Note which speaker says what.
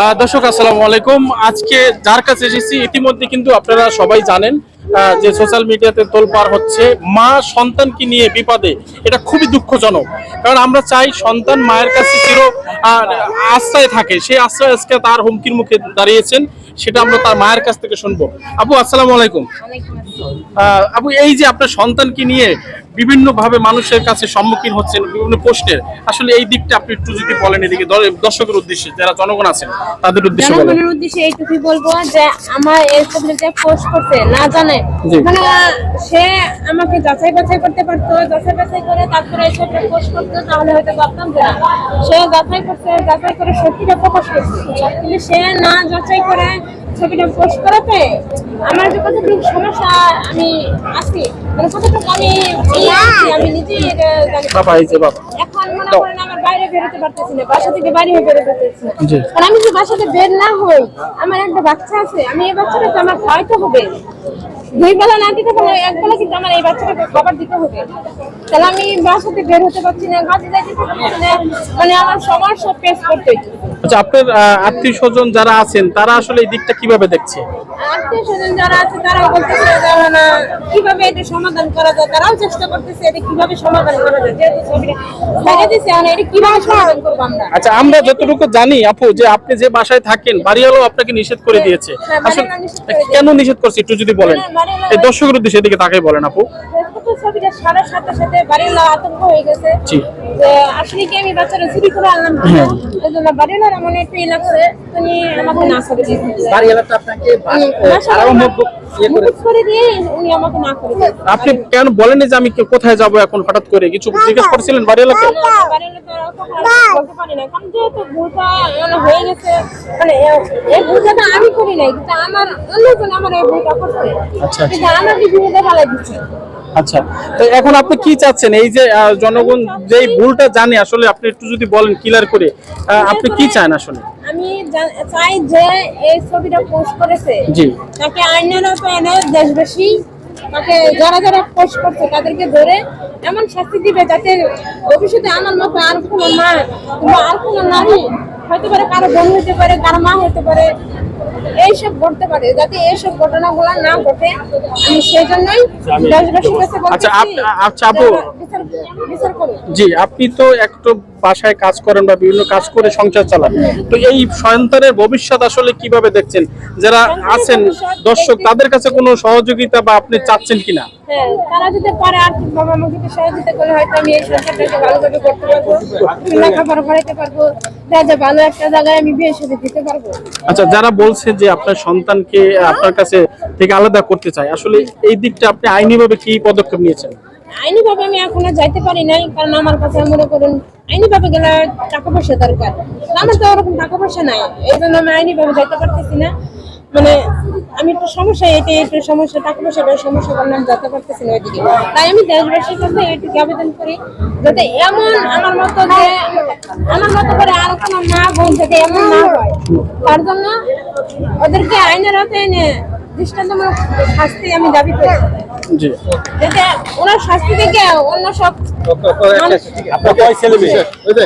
Speaker 1: দর্শক আসসালামু আলাইকুম। আজকে যার কাছে এসেছি ইতিমধ্যে কিন্তু আপনারা সবাই জানেন যে সোশ্যাল মিডিয়াতে তোলপার হচ্ছে মা সন্তানকে নিয়ে বিপদে। এটা খুবই দুঃখজনক। কারণ আমরা চাই সন্তান মায়ের কাছে চির আশ্রয় থাকে। সেই আশ্রয় আজকে তার হুমকির মুখে দাঁড়িয়েছেন সেটা আমরা তার মায়ের কাছ থেকে শুনব। আপু আসসালামু আলাইকুম। আপু এই যে আপনার সন্তানকে নিয়ে বিভিন্ন ভাবে মানুষের কাছে সম্মুখীন হচ্ছেন বিভিন্ন প্রশ্নের। আসলে এই দিকটা আপনি একটু যদি বলেন এদিকে দর্শকের উদ্দেশ্যে যারা জনগণ আছেন তাদের উদ্দেশ্যে
Speaker 2: জনগণের উদ্দেশ্যে এইটুকুই বলব যে আমার এই ছবিটা যে পোস্ট করতে না জানে মানে সে আমাকে যাচাই বাছাই করতে পারতো যাচাই বাছাই করে তারপরে ছবিটা পোস্ট করতো তাহলে হয়তো ভাবতাম যে সে যাচাই করছে যাচাই করে সত্যিটা প্রকাশ করছে। কিন্তু সে না যাচাই করে ছবিটা পোস্ট করাতে আমার যে কতটুকু সমস্যা আমি আছি। মানে কতটুকু আমি আমি নিজে এটা জানি।
Speaker 1: বাবা এই যে বাবা।
Speaker 2: এখন মনে করেন আমার বাইরে বেরোতে পারতেছি না বাসা থেকে বাইরে বেরোতে পারতেছি না।
Speaker 1: কারণ
Speaker 2: আর আমি যদি বাসাতে বের না হই আমার একটা বাচ্চা আছে আমি এই বাচ্চাটা তো আমার তো হবে। দুই বেলা না দিতে পারলে এক বেলা কিন্তু আমার এই বাচ্চাটা খাবার দিতে হবে। তাহলে আমি বাসাতে বের হতে পারছি না কাজে যাইতে পারছি না। মানে আমার সমস্যা ফেস করতে হচ্ছে
Speaker 1: আচ্ছা আপনার আত্মীয় স্বজন যারা আছেন তারা আসলে এই দিকটা কীভাবে দেখছে?
Speaker 2: আত্মীয় স্বজন যারা আছে বলতেছে মানে কীভাবে এটা সমাধান করা যায়? তারাও চেষ্টা করতেছে এটা কীভাবে সমাধান করা যায়? যেহেতু ছবিটা ছেড়ে দিছে এখন এটা কীভাবে সমাধান করব আমরা?
Speaker 1: আচ্ছা আমরা যতটুকু জানি আপু যে আপনি যে বাসায় থাকেন বাড়িওয়ালাও আপনাকে নিষেধ করে দিয়েছে।
Speaker 2: হ্যাঁ,
Speaker 1: আসলে। কেন নিষেধ করছে একটু যদি বলেন? এই দর্শকের উদ্দেশ্যে এদিকে তাকাই বলেন আপু।
Speaker 2: ছবিটা ছাড়ার সাথে সাথে বাড়ির আতঙ্ক হয়ে গেছে। যে আসলে কি আমি বাচ্চারা চুরি করে আনলাম। এই জন্য বাড়ির লোক একটু ই লাগছে তুমি আমাকে না করে
Speaker 3: বাড়িওয়ালাটা আপনাকে বাস-
Speaker 2: বাসা
Speaker 3: আরও মুখ করে
Speaker 2: মুকুট করে দিয়ে উনি আমাকে না করে দিয়েছে।
Speaker 1: আপনি কেন বলেন যে আমি কোথায় যাব এখন হঠাৎ করে? কিছু জিজ্ঞেস করেছিলেন বাড়িওয়ালাকে?
Speaker 2: বাড়ির লোক তো কখনো বলতে পারি না কারণ যেহেতু ভুলটা মানে হয়ে গেছে মানে এই ভুলটা আমি করি নাই কিন্তু আমার অন্যজন আমার এই ভুলটা করছে।
Speaker 1: আচ্ছা, আচ্ছা।
Speaker 2: কিন্তু আমার বিপদে ফেলাই দিচ্ছে।
Speaker 1: আচ্ছা তো এখন আপনি কি চাচ্ছেন? এই যে জনগণ যেই ভুলটা জানে আসলে আপনি একটু যদি বলেন ক্লিয়ার করে আপনি কি চান আসলে?
Speaker 2: আমি চাই যে এই ছবিটা পোস্ট করেছে
Speaker 1: জি।
Speaker 2: তাকে আইনের এনে দেশবাসী তাকে যারা যারা পোস্ট করছে তাদেরকে ধরে এমন শাস্তি দিবে যাতে ভবিষ্যতে আমার মতো আর কোনো মা কিংবা আর কোনো নারী হতে পারে কারও বোন হতে পারে কারও মা হতে পারে এইসব ঘটতে পারে যাতে এইসব ঘটনাগুলো না ঘটে আমি সেই জন্যই দেশবাসীর কাছে
Speaker 1: আচ্ছা, আচ্ছা, আপু। জি আপনি তো একটু বাসায় কাজ করেন বা বিভিন্ন কাজ করে সংসার চালান। তো এই সন্তানের ভবিষ্যৎ আসলে কীভাবে দেখছেন? যারা আছেন দর্শক তাদের কাছে কোনো সহযোগিতা বা আপনি চাচ্ছেন কিনা?
Speaker 2: হ্যাঁ তারা যদি পারে আর্থিক ভাবে আমাকে সহযোগিতা করে হয়তো আমি এই সংসারটাকে ভালোভাবে করতে পারব লেখাপড়া করাইতে পারব যাতে ভালো একটা জায়গায় আমি বিয়ে সাথে দিতে পারব।
Speaker 1: আচ্ছা যারা বলছে যে আপনার সন্তানকে আপনার কাছে থেকে আলাদা করতে চায় আসলে এই দিকটা আপনি আইনিভাবে কি পদক্ষেপ নিয়েছেন?
Speaker 2: আইনি ভাবে আমি এখনও যাইতে পারি নাই, কারণ আমার কাছে মনে করুন আইনি ভাবে গেলে টাকা পয়সা দরকার। আমার তো ওরকম টাকা পয়সা নাই, এই জন্য আমি আইনিভাবে যাইতে পারতেছি না। মানে আমি একটু সমস্যা এটাই, একটু সমস্যা, টাকা পয়সা সমস্যা কারণে আমি যেতে পারতেছি না ওইদিকে। তাই আমি দেশবাসীর কাছে এইটুকু আবেদন করি, যাতে এমন আমার মতো যে, আমার মতো করে আর কোনো মা বোন যাতে এমন না হয়। তার জন্য ওদেরকে আইনের হাতে এনে দৃষ্টান্তমূলক শাস্তি আমি দাবি করি।
Speaker 1: জি।
Speaker 2: যাতে ওনার শাস্তি থেকে অন্য সব
Speaker 3: আপনার কয় ছেলে মেয়ে? ওই যে